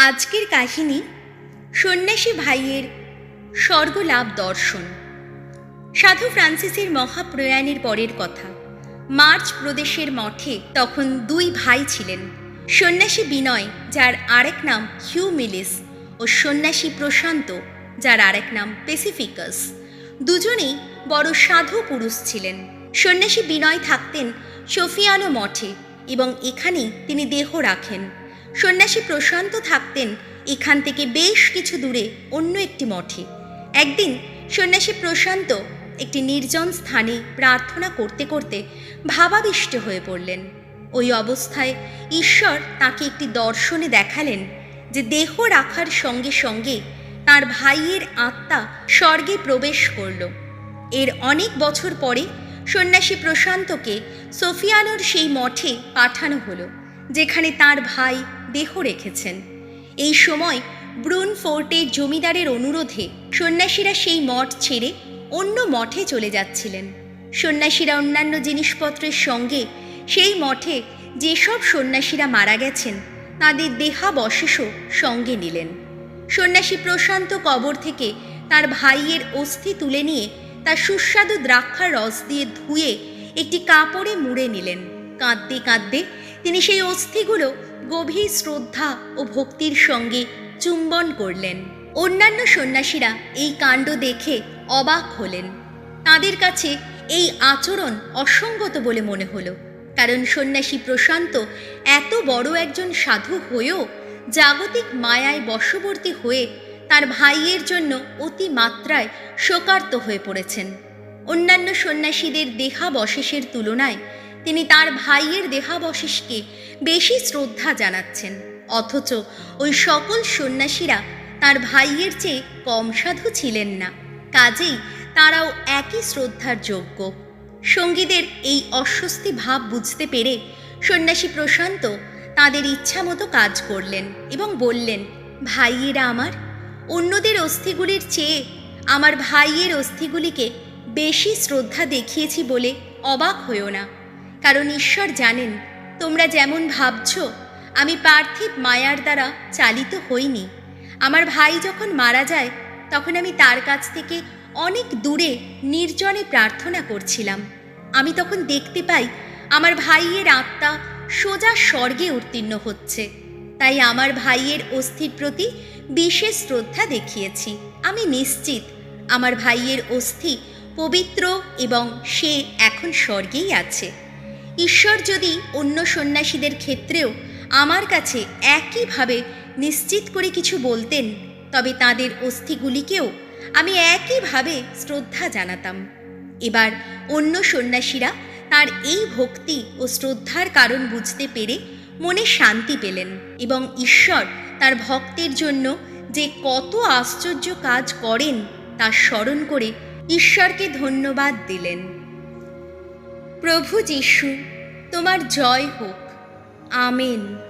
আজকের কাহিনী সন্ন্যাসী ভাইয়ের স্বর্গলাভ দর্শন। সাধু ফ্রান্সিসের মহাপ্রয়াণের পরের কথা। মার্চ প্রদেশের মঠে তখন দুই ভাই ছিলেন। সন্ন্যাসী বিনয়, যার আরেক নাম হিউমিলিস ও সন্ন্যাসী প্রশান্ত, যার আরেক নাম পেসিফিকাস। দুজনেই বড় সাধু পুরুষ ছিলেন। সন্ন্যাসী বিনয় থাকতেন সোফিয়ানো মঠে এবং এখানেই তিনি দেহ রাখেন। সন্ন্যাসী প্রশান্ত থাকতেন এখান থেকে বেশ কিছু দূরে, অন্য একটি মঠে। একদিন সন্ন্যাসী প্রশান্ত একটি নির্জন স্থানে প্রার্থনা করতে করতে ভাবাবিষ্ট হয়ে পড়লেন। ওই অবস্থায় ঈশ্বর তাকে একটি দর্শনে দেখালেন যে দেহ রাখার সঙ্গে সঙ্গে তার ভাইয়ের আত্মা স্বর্গে প্রবেশ করল। এর অনেক বছর পরে সন্ন্যাসী প্রশান্তকে সোফিয়ানোর সেই মঠে পাঠানো হলো, যেখানে তার ভাই দেহ রেখেছেন। এই সময় ব্রুন ফোর্টের জমিদারের অনুরোধে সন্ন্যাসীরা সেই মঠ ছেড়ে অন্য মঠে চলে যাচ্ছিলেন। সন্ন্যাসীরা অন্যান্য জিনিসপত্রের সঙ্গে সেই মঠে যেসব সন্ন্যাসীরা মারা গেছেন, তাদের দেহাবশেষও সঙ্গে নিলেন। সন্ন্যাসী প্রশান্ত কবর থেকে তার ভাইয়ের অস্থি তুলে নিয়ে তার সুস্বাদু দ্রাক্ষার রস দিয়ে ধুয়ে একটি কাপড়ে মুড়ে নিলেন। কাঁদতে কাঁদতে তিনি সেই অস্থিগুলো গভীর শ্রদ্ধা ও ভক্তির সঙ্গে চুম্বন করলেন। অন্যান্য সন্ন্যাসীরা এই কাণ্ড দেখে অবাক হলেন। তাদের কাছে এই আচরণ অসঙ্গত বলে মনে হলো, কারণ সন্ন্যাসী প্রশান্ত এত বড় একজন সাধু হয়েও জাগতিক মায়ায় বশবর্তী হয়ে তার ভাইয়ের জন্য অতি মাত্রায় শোকার্ত হয়ে পড়েছেন। অন্যান্য সন্ন্যাসীদের দেহাবশেষের তুলনায় তিনি তার ভাইয়ের দেহাবশেষকে বেশি শ্রদ্ধা জানাচ্ছেন। অথচ ওই সকল সন্ন্যাসীরা তার ভাইয়ের চেয়ে কম সাধু ছিলেন না। কাজেই তারাও একই শ্রদ্ধার যোগ্য। সঙ্গীদের এই অস্বস্তি ভাব বুঝতে পেরে সন্ন্যাসী প্রশান্ত তাদের ইচ্ছা মতো কাজ করলেন এবং বললেন, ভাইয়েরা আমার, অন্যদের অস্থিগুলির চেয়ে আমার ভাইয়ের অস্থিগুলিকে বেশি শ্রদ্ধা দেখিয়েছি বলে অবাক হইও না। কারণ ঈশ্বর জানেন, তোমরা যেমন ভাবছ, আমি পার্থিব মায়ার দ্বারা চালিত হইনি। আমার ভাই যখন মারা যায়, তখন আমি তার কাছ থেকে অনেক দূরে নির্জনে প্রার্থনা করছিলাম। আমি তখন দেখতে পাই, আমার ভাইয়ের আত্মা সোজা স্বর্গে উত্তীর্ণ হচ্ছে। তাই আমার ভাইয়ের অস্থির প্রতি বিশেষ শ্রদ্ধা দেখিয়েছি। আমি নিশ্চিত, আমার ভাইয়ের অস্থি পবিত্র এবং সে এখন স্বর্গেই আছে। ঈশ্বর যদি অন্য সন্ন্যাসীদের ক্ষেত্রেও আমার কাছে একইভাবে নিশ্চিত করে কিছু বলতেন, তবে তাদের অস্থিগুলিকেও আমি একইভাবে শ্রদ্ধা জানাতাম। এবার অন্য সন্ন্যাসীরা তার এই ভক্তি ও শ্রদ্ধার কারণ বুঝতে পেরে মনে শান্তি পেলেন এবং ঈশ্বর তার ভক্তের জন্য যে কত আশ্চর্য কাজ করেন তা স্মরণ করে ঈশ্বরকে ধন্যবাদ দিলেন। প্রভু যিশু তোমার জয় হোক। আমেন।